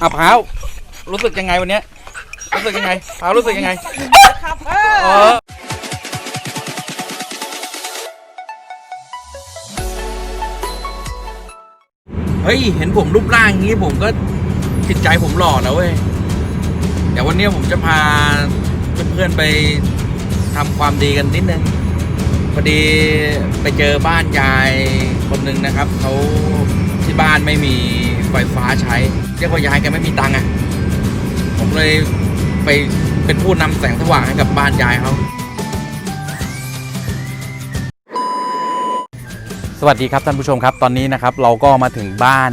อะพร้าวรู้สึกยังไงวันเนี้ยรู้สึกยังไงพร้าวรู้สึกยังไงเออเฮ้ย เห็นผมรูปร่างอย่างนี้ผมก็จิตใจผมหล่อนะเว้ยเดี๋ยววันนี้ผมจะพาเพื่อนๆไปทำความดีกันนิดนึงพอดีไปเจอบ้านยายคนหนึ่งนะครับเขา ที่บ้านไม่มีไฟฟ้าใช้เรียกว่ายายแกไม่มีตังค์อะผมเลยไปเป็นผู้นำแสงสว่างให้กับบ้านยายเขาสวัสดีครับท่านผู้ชมครับตอนนี้นะครับเราก็มาถึงบ้าน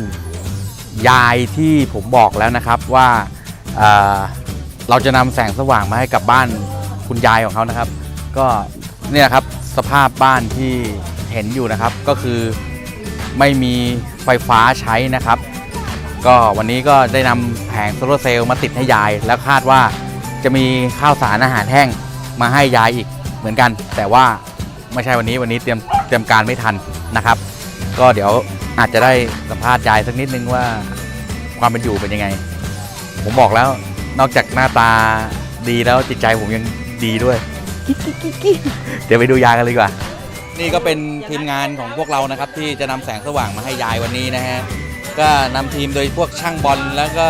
ยายที่ผมบอกแล้วนะครับว่าเอ่อเราจะนำแสงสว่างมาให้กับบ้านคุณยายของเขานะครับ ก็เนี่ยครับสภาพบ้านที่เห็นอยู่นะครับก็คือ ไม่มีไฟฟ้าใช้นะครับ ก็วันนี้ก็ได้นำแผงโซลาร์เซลล์มาติดให้ยาย แล้วคาดว่าจะมีข้าวสารอาหารแห้งมาให้ยายอีกเหมือนกัน แต่ว่าไม่ใช่วันนี้วันนี้เตรียมเตรียมการไม่ทันนะครับ ก็เดี๋ยวอาจจะได้สัมภาษณ์ยายสักนิดนึงว่าความเป็นอยู่เป็นยังไง ผมบอกแล้วนอกจากหน้าตาดีแล้วจิตใจผมยังดีด้วย เดี๋ยวไปดูยายกันเลยดีกว่า นี่ก็เป็นทีมงานของพวกเรานะครับ ที่จะนำแสงสว่างมาให้ยายวันนี้นะฮะก็นำทีมโดยพวกช่างบอลแล้วก็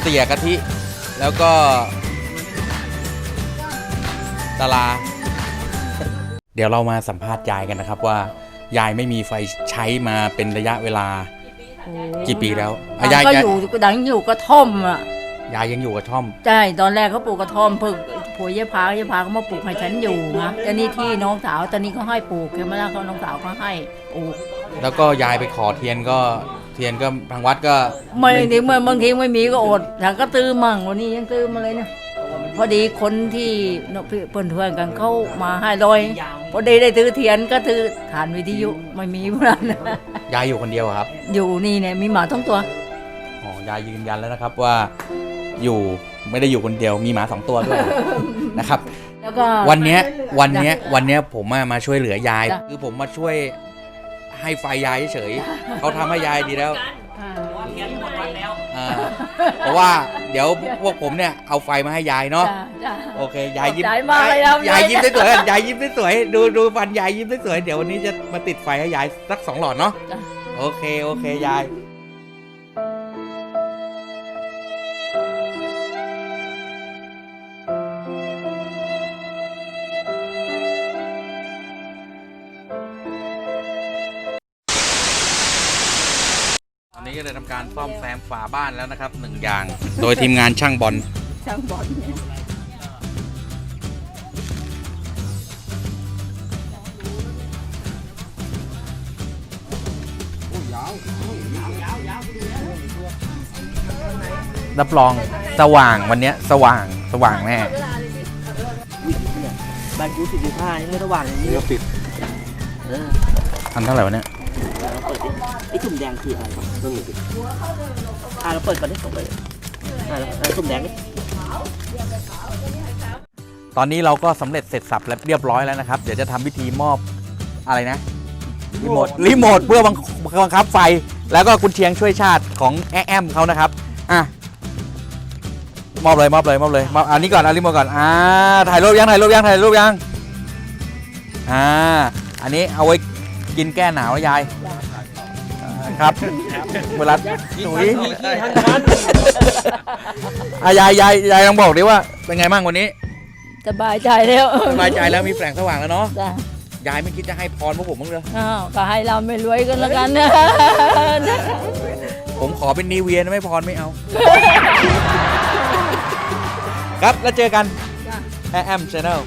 เสียกะทิ แล้วก็ตาลา เดี๋ยวเรามาสัมภาษณ์ยายกันนะครับว่า ยายไม่มีไฟใช้มาเป็นระยะเวลากี่ปีแล้วอะดัยายงก็ยายอยู่ดังอยู่กระท่อมอะยายยังอยู่กับท่อม ใช่ตอนแรกเขาปลูกกระท่อมเพิ่ง ผัวยายพายายพาก็มาปลูกให้ฉันอยู่นะแต่นี่ที่น้องสาวตอนนี้เขาให้ปลูกใช่ไหมล่ะเขาน้องสาวเขาให้ปลูกแล้วก็ยายไปขอเทียนก็เทียนก็ทางวัดก็ไม่ถึงเมื่อบางทีไม่มีก็อดฉันก็ตื้อมั่งวันนี้ยังตื้อมาเลยเนี่ยพอดีคนที่เพื่อนเพื่อนๆกันเขามาให้ลอยพอดีได้ถือเทียนก็ถือฐานวิทยุไม่มีพวกนั้นนะยายอยู่คนเดียวอะครับ อยู่นี่เนี่ยมีหมาทั้งตัวอ๋อยายยืนยันแล้วนะครับว่าอยู่ ไม่ได้อยู่คนเดียวมีหมาสองตัวด้วยนะครับ แล้วก็ วันเนี้ยวันเนี้ยวันเนี้ยผมอะมาช่วยเหลือยาย จ้ะ คือผมมาช่วยให้ไฟยายเฉยๆเขาทำให้ยายดีแล้วอ่าอ่าเพราะว่าเดี๋ยวพวกผมเนี่ยเอาไฟมาให้ยายเนาะ จ้ะจ้ะ โอเค ยายยิ้มขอบใจมากเลยครับยายยิ้มสวยๆยายยิ้มสวยๆดูดูฟันยายยิ้มสวยๆเดี๋ยววันนี้จะมาติดไฟให้ยายสักสองหลอดเนาะ จ้ะ โอเค โอเค ยาย ตอนนี้ก็ได้ทำการซ่อมแซมฝาบ้านแล้วนะครับหนึ่งอย่าง โดยทีมงานช่างบอล ช่างบอลเนี่ยรับรองสว่างวันเนี้ยสว่างสว่างแน่ บ้านกูสิบห้านี่ไม่ระหว่างอย่างนี้ก็ปิด เออทันเท่าไหร่วะเนี่ย เราเปิดดิไอ้ตุ่มแดงคืออะไรวะต้องมีดิอ่าเราเปิดก่อนดิส่งไปอ่าแล้วแล้วตุ่มแดงนี่ตอนนี้เราก็สำเร็จเสร็จสับและเรียบร้อยแล้วนะครับ เดี๋ยวจะทำพิธีมอบอะไรนะ รีโมทรีโมทเพื่อบังบังคับไฟ แล้วก็คุณเชียงช่วยชาติของแอมเขานะครับ อะ มอบเลยมอบเลยมอบเลยมอบอันนี้ก่อนเอารีโมทก่อน อ่า ถ่ายรูปยังถ่ายรูปยังถ่ายรูปยัง อ่า อันนี้เอาไว้ กินแก้หนาวนะยายอ่าครับเวลาถุยอะยายยายยายลองบอกดิว่าเป็นไงบ้างวันนี้สบายใจแล้วสบายใจแล้วมีแสงสว่างแล้วเนาะจ้ะยายไม่คิดจะให้พรพวกผมบ้างเลยอ้าวก็ให้เราไม่รวยกันแล้วกันนะผมขอเป็นนีเวียนะไม่พรไม่เอา ครับแล้วเจอกันแอมชาแนล